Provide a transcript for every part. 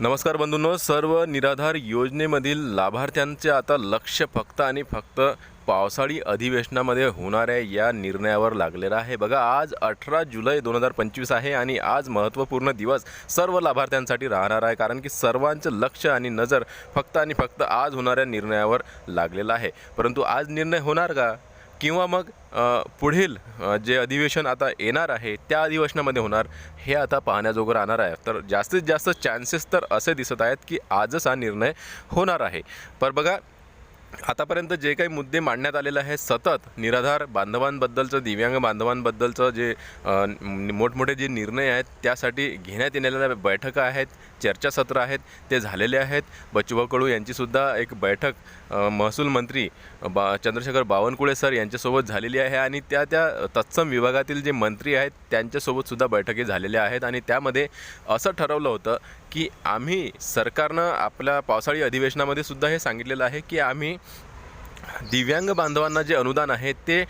नमस्कार बंधूंनो सर्व निराधार योजनेमधील लाभार्थ्यांचे आता लक्ष फक्त आणि फक्त पावसाळी अधिवेशनामध्ये होणाऱ्या या निर्णयावर लागलेला आहे. बघा आज अठरा जुलै दोन हजार पंचवीस आहे आणि आज महत्त्वपूर्ण दिवस सर्व लाभार्थ्यांसाठी राहणार आहे कारण की सर्वांचं लक्ष आणि नजर फक्त आणि फक्त आज होणाऱ्या निर्णयावर लागलेला आहे. परंतु आज निर्णय होणार का? किंवा मग पुढील जे अधिवेशन आता येणार आहे त्या अधिवेशनामध्ये होणार हे आता पाहण्याजोगं राहणार आहे. तर जास्तीत जास्त चान्सेस तर असे दिसत आहेत की आजच हा निर्णय होणार आहे. पर बघा आतापर्यंत जे काही मुद्दे मांडण्यात आलेले आहे सतत निराधार बांधवांबद्दलचं दिव्यांग बांधवांबद्दलचं जे मोठमोठे जे निर्णय आहेत त्यासाठी घेण्यात येणाऱ्या बैठका आहेत चर्चासत्र आहेत ते झालेले आहेत. बच्चूभाऊ कडू यांचीसुद्धा एक बैठक महसूल मंत्री बा चंद्रशेखर बावनकुळे सर यांच्यासोबत झालेली आहे आणि त्या त्या तत्सम विभागातील जे मंत्री आहेत त्यांच्यासोबतसुद्धा बैठकी झालेल्या आहेत आणि त्यामध्ये असं ठरवलं होतं की आम्ही सरकारनं आपल्या पावसाळी अधिवेशनामध्ये सुद्धा हे सांगितलेलं आहे की आम्ही दिव्यांग बांधवांना जे अनुदान आहे ते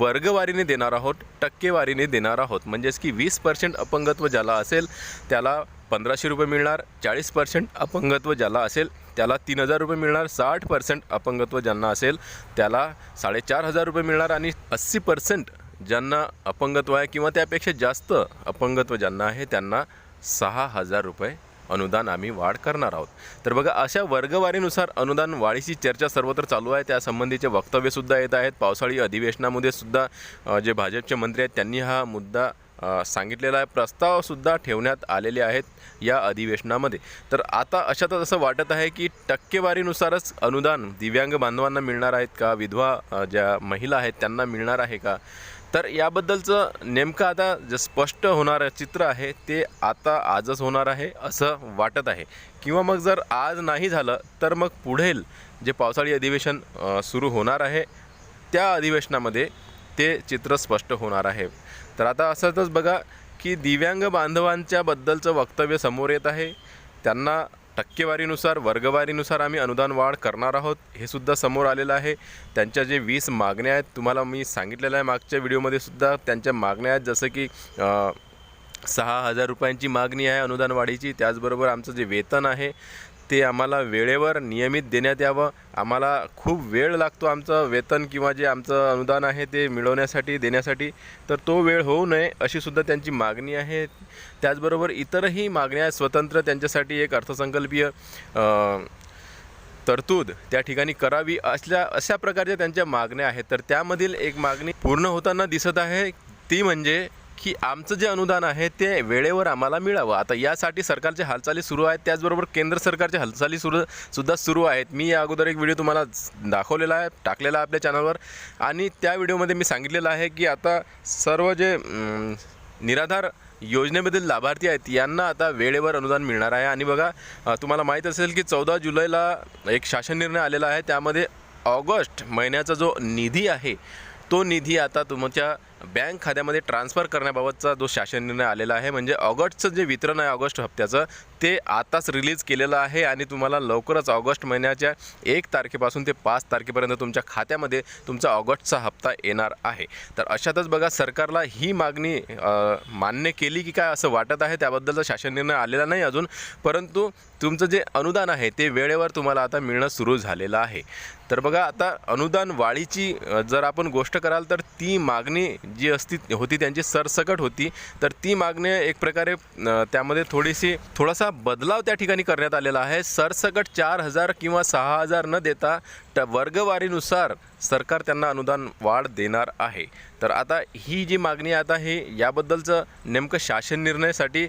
वर्गवारीने देणार आहोत टक्केवारीने देणार आहोत. म्हणजेच की वीस पर्सेंट अपंगत्व ज्याला असेल त्याला पंधराशे रुपये मिळणार चाळीस पर्सेंट अपंगत्व ज्याला असेल त्याला तीन हजार रुपये मिळणार साठ पर्सेंट अपंगत्व ज्यांना असेल त्याला साडेचार हजार रुपये मिळणार आणि अस्सी पर्सेंट ज्यांना अपंगत्व आहे किंवा त्यापेक्षा जास्त अपंगत्व ज्यांना आहे त्यांना सहा हजार रुपये अनुदान आम्ही वाढ करणार आहोत. तर बघा अशा वर्गवारीनुसार अनुदान वाढीची चर्चा सर्वत्र चालू आहे. त्यासंबंधीचे वक्तव्यसुद्धा येत आहेत. पावसाळी अधिवेशनामध्ये सुद्धा जे भाजपचे मंत्री आहेत त्यांनी हा मुद्दा सांगितलेला आहे. प्रस्तावसुद्धा ठेवण्यात आलेले आहेत या अधिवेशनामध्ये. तर आता अशातच असं वाटत आहे की टक्केवारीनुसारच अनुदान दिव्यांग बांधवांना मिळणार आहेत का? विधवा ज्या महिला आहेत त्यांना मिळणार आहे का? तर याबद्दलचं नेमकं आता जे स्पष्ट होणारं चित्र आहे ते आता आजच होणार आहे असं वाटत आहे. किंवा मग जर आज नाही झालं तर मग पुढील जे पावसाळी अधिवेशन सुरू होणार आहे त्या अधिवेशनामध्ये ते चित्र स्पष्ट होणार आहे. तर आता असंच बघा की दिव्यांग बांधवांच्या बद्दलचं वक्तव्य समोर येत आहे. त्यांना टक्केवारीनुसार वर्गवारीनुसार आम्ही अनुदान वाढ करणार आहोत हे सुद्धा समोर आलेलं आहे. त्यांच्या जे वीस मागण्या आहेत तुम्हाला मी सांगितलेलं आहे मागच्या व्हिडिओमध्ये सुद्धा. त्यांच्या मागण्या आहेत जसं की सहा हजार रुपयांची मागणी आहे अनुदान वाढीची. त्याचबरोबर आमचं जे वेतन आहे ते आम्हाला वेळेवर नियमित देण्यात यावं. आम्हाला खूप वेळ लागतो आमचं वेतन किंवा जे आमचं अनुदान आहे ते मिळवण्यासाठी देण्यासाठी. तर तो वेळ होऊ नये अशीसुद्धा त्यांची मागणी आहे. त्याचबरोबर इतरही मागण्या स्वतंत्र त्यांच्यासाठी एक अर्थसंकल्पीय तरतूद त्या ठिकाणी करावी असल्या अशा प्रकारच्या त्यांच्या मागण्या आहेत. तर त्यामधील एक मागणी पूर्ण होताना दिसत आहे. ती म्हणजे की आमचं जे अनुदान आहे ते वेळेवर आम्हाला मिळावं. आता यासाठी सरकारच्या हालचाली सुरू आहेत त्याचबरोबर केंद्र सरकारच्या हालचाली सुरू सुद्धा सुरू आहेत. मी या अगोदर एक व्हिडिओ तुम्हाला दाखवलेला आहे टाकलेला आहे आपल्या चॅनलवर. आणि त्या व्हिडिओमध्ये मी सांगितलेलं आहे की आता सर्व जे निराधार योजनेमधील लाभार्थी आहेत यांना आता वेळेवर अनुदान मिळणार आहे. आणि बघा तुम्हाला माहीत असेल की चौदा जुलैला एक शासन निर्णय आलेला आहे. त्यामध्ये ऑगस्ट महिन्याचा जो निधी आहे तो निधी आता तुमच्या बँक खात्यामध्ये ट्रान्सफर करण्याबाबतचा जो शासन निर्णय आलेला आहे म्हणजे ऑगस्टचं जे वितरण आहे ऑगस्ट हप्त्याचं ते आताच रिलीज केलेलं आहे आणि तुम्हाला लवकरच ऑगस्ट महिन्याच्या एक तारखेपासून ते पाच तारखेपर्यंत तुमच्या खात्यामध्ये तुमचा ऑगस्टचा हप्ता येणार आहे. तर अशातच बघा सरकारला ही मागणी मान्य केली की काय असं वाटत आहे? त्याबद्दलचा शासन निर्णय आलेला नाही अजून परंतु तुमचं जे अनुदान आहे ते वेळेवर तुम्हाला आता मिळणं सुरू झालेलं आहे. तर बघा आता अनुदान वाढीची जर आपण गोष्ट कराल तर ती मागणी जी असती होती त्यांची सरसकट होती. तर ती मागणी एक प्रकारे त्यामध्ये थोडीशी थोडासा बदलाव त्या ठिकाणी करण्यात आलेला आहे. सरसकट चार हजार किंवा सहा हजार न देता ट वर्गवारीनुसार सरकार त्यांना अनुदान वाढ देणार आहे. तर आता ही जी मागणी आता हे याबद्दलचं नेमकं शासन निर्णयासाठी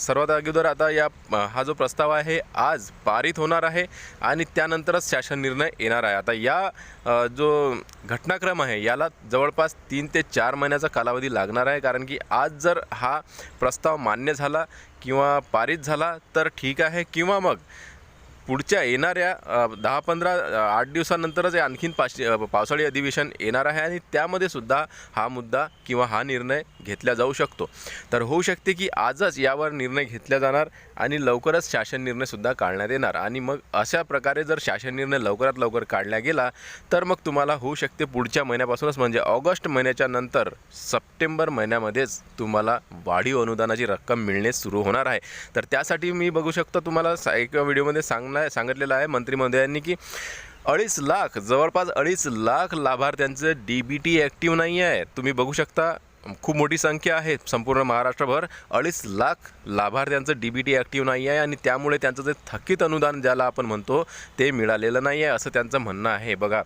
सर्वात अगोदर आता या हा जो प्रस्ताव आहे आज पारित होणार आहे आणि त्यानंतरच शासन निर्णय येणार आहे. आता या जो घटनाक्रम आहे याला जवळपास तीन ते चार महिन्याचा कालावधी लागणार आहे. कारण की आज जर हा प्रस्ताव मान्य झाला किंवा पारित झाला तर ठीक आहे. किंवा मग पुढच्या येणाऱ्या दहा पंधरा आठ दिवसानंतरच आणखीन पाश पावसाळी अधिवेशन येणार आहे आणि त्यामध्ये सुद्धा हा मुद्दा किंवा हा निर्णय घेतला जाऊ शकतो. तर होऊ शकते की आजच यावर निर्णय घेतला जाणार आणि लवकरच शासन निर्णयसुद्धा काढण्यात येणार. आणि मग अशा प्रकारे जर शासन निर्णय लवकरात लवकर काढला गेला तर मग तुम्हाला होऊ शकते पुढच्या महिन्यापासूनच म्हणजे ऑगस्ट महिन्याच्या नंतर सप्टेंबर महिन्यामध्येच तुम्हाला वाढीव अनुदानाची रक्कम मिळणे सुरू होणार आहे. तर त्यासाठी मी बघू शकतो तुम्हाला सा- एका व्हिडिओमध्ये सांगणार सांगितलेलं आहे मंत्री की अडीच लाख जवळपास अडीच लाख लाभार्थ्यांचं डी बी टी ॲक्टिव्ह नाही आहे. तुम्ही बघू शकता खूप मोठी संख्या आहे. संपूर्ण महाराष्ट्रभर अडीच लाख लाभार्थ्यांचं डी बी टी ॲक्टिव्ह नाही आहे आणि त्यामुळे त्यांचं जे थकीत अनुदान ज्याला आपण म्हणतो ते मिळालेलं नाही आहे असं त्यांचं म्हणणं आहे. बघा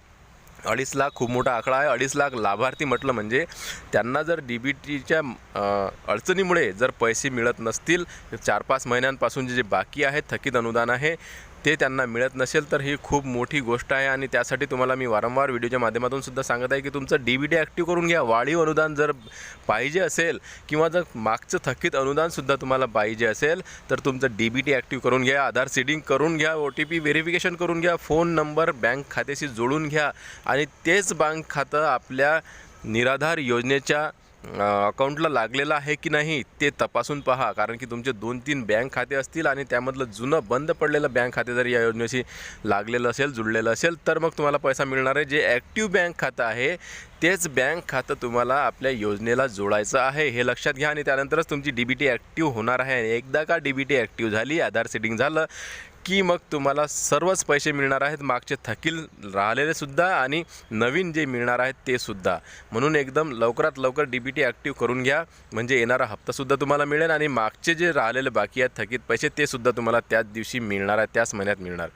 अडीच लाख खूप मोठा आकडा आहे. अडीच लाख लाभार्थी म्हटलं म्हणजे त्यांना जर डी बी टीच्या अडचणीमुळे जर पैसे मिळत नसतील चार पाच महिन्यांपासून जे बाकी आहे थकीत अनुदान आहे ते त्यांना मिळत नसेल तर ही खूप मोठी गोष्ट आहे आणि त्यासाठी तुम्हाला मी वारंवार व्हिडिओच्या माध्यमातून सुद्धा सांगत आहे की तुमचं डी बी टी ॲक्टिव्ह करून घ्या. वाढीव अनुदान जर पाहिजे असेल किंवा जर मागचं थकीत अनुदानसुद्धा तुम्हाला पाहिजे असेल तर तुमचं डी बी टी ॲक्टिव्ह करून घ्या आधार सीडिंग करून घ्या ओ टी पी व्हेरिफिकेशन करून घ्या फोन नंबर बँक खात्याशी जोडून घ्या आणि तेच बँक खातं आपल्या निराधार योजनेच्या अकाउंटला लागलेलं आहे की नाही ते तपासून पहा. कारण की तुमचे दोन तीन बँक खाते असतील आणि त्यामधलं जुनं बंद पडलेलं बँक खाते जर या योजनेशी लागलेलं असेल जुळलेलं असेल तर मग तुम्हाला पैसा मिळणार आहे. जे ॲक्टिव्ह बँक खातं आहे तेच बँक खातं तुम्हाला आपल्या योजनेला जोडायचं आहे. हे लक्षात घ्या आणि त्यानंतरच तुमची डी बी टी ॲक्टिव्ह होणार आहे. आणि एकदा का डी बी टी ॲक्टिव्ह झाली आधार सेटिंग झालं की मग तुम्हाला सर्वच पैसे मिळणार आहेत. मागचे थकील राहिलेले सुद्धा आणि नवीन जे मिळणार आहेत ते सुद्धा. म्हणून एकदम लवकरात लवकर डी बी टी ॲक्टिव्ह करून घ्या. म्हणजे येणारा हप्तासुद्धा तुम्हाला मिळेल आणि मागचे जे राहिलेले बाकी आहेत थकीत पैसे ते सुद्धा तुम्हाला त्याच दिवशी मिळणार आहे त्याच महिन्यात मिळणार.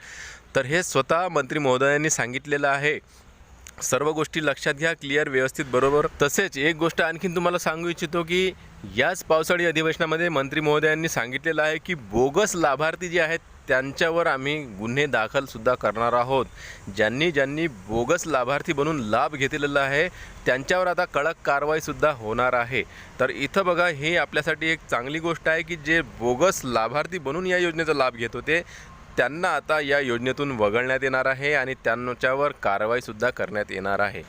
तर हे स्वतः मंत्री महोदयांनी सांगितलेलं आहे. सर्व गोष्टी लक्षात घ्या क्लिअर व्यवस्थित बरोबर. तसेच एक गोष्ट आणखीन तुम्हाला सांगू इच्छितो की याच पावसाळी अधिवेशनामध्ये मंत्री महोदयांनी सांगितलेलं आहे की बोगस लाभार्थी जे आहेत त्यांच्यावर आम्ही गुन्हे दाखलसुद्धा करणार आहोत. ज्यांनी ज्यांनी बोगस लाभार्थी बनून लाभ घेतलेला आहे त्यांच्यावर आता कडक कारवाईसुद्धा होणार आहे. तर इथं बघा हे आपल्यासाठी एक चांगली गोष्ट आहे की जे बोगस लाभार्थी बनून या योजनेचा लाभ घेत होते त्यांना आता या योजनेतून वगळण्यात येणार आहे आणि त्यांच्यावर कारवाईसुद्धा करण्यात येणार आहे.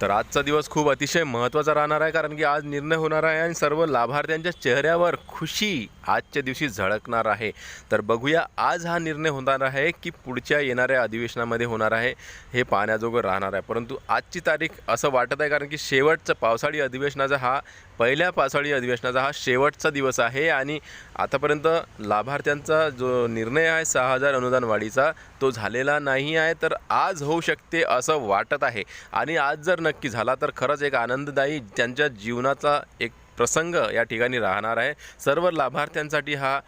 तर आजचा दिवस खूप अतिशय महत्त्वाचा राहणार आहे कारण की आज निर्णय होणार आहे आणि सर्व लाभार्थ्यांच्या चेहऱ्यावर खुशी आजच्या दिवशी झळकणार आहे. तर बघूया आज हा निर्णय होणार आहे की पुढच्या येणाऱ्या अधिवेशनामध्ये होणार आहे हे पाहण्याजोगं राहणार आहे. परंतु आजची तारीख असं वाटत आहे कारण की शेवटचं पावसाळी अधिवेशनाचा हा पहिल्या पावसाळी अधिवेशनाचा हा शेवटचा दिवस आहे आणि आतापर्यंत लाभार्थ्यांचा जो निर्णय आहे सहा हजार अनुदान वाढीचा तो झालेला नाही आहे. तर आज होऊ शकते असं वाटत आहे. आणि आज जर नक्की झाला तर खरंच एक आनंददायी त्यांच्या जीवनाचा एक प्रसंग या ठिकाणी राहणार आहे. सर्व लाभार्थ्यांसाठी हा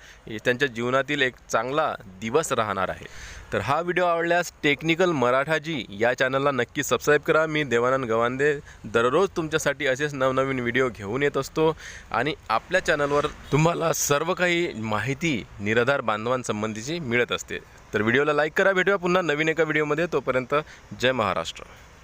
त्यांच्या जीवनातील एक चांगला दिवस राहणार आहे. तर हा व्हिडिओ आवडल्यास टेक्निकल मराठाजी या चॅनलला नक्की सबस्क्राईब करा. मी देवानंद गवांदे दररोज तुमच्यासाठी असेच नवनवीन व्हिडिओ घेऊन येत असतो आणि आपल्या चॅनलवर तुम्हाला सर्व काही माहिती निराधार बांधवांसंबंधीची मिळत असते. तर व्हिडिओला लाईक करा. भेटूया पुन्हा नवीन एका व्हिडिओमध्ये. तोपर्यंत जय महाराष्ट्र.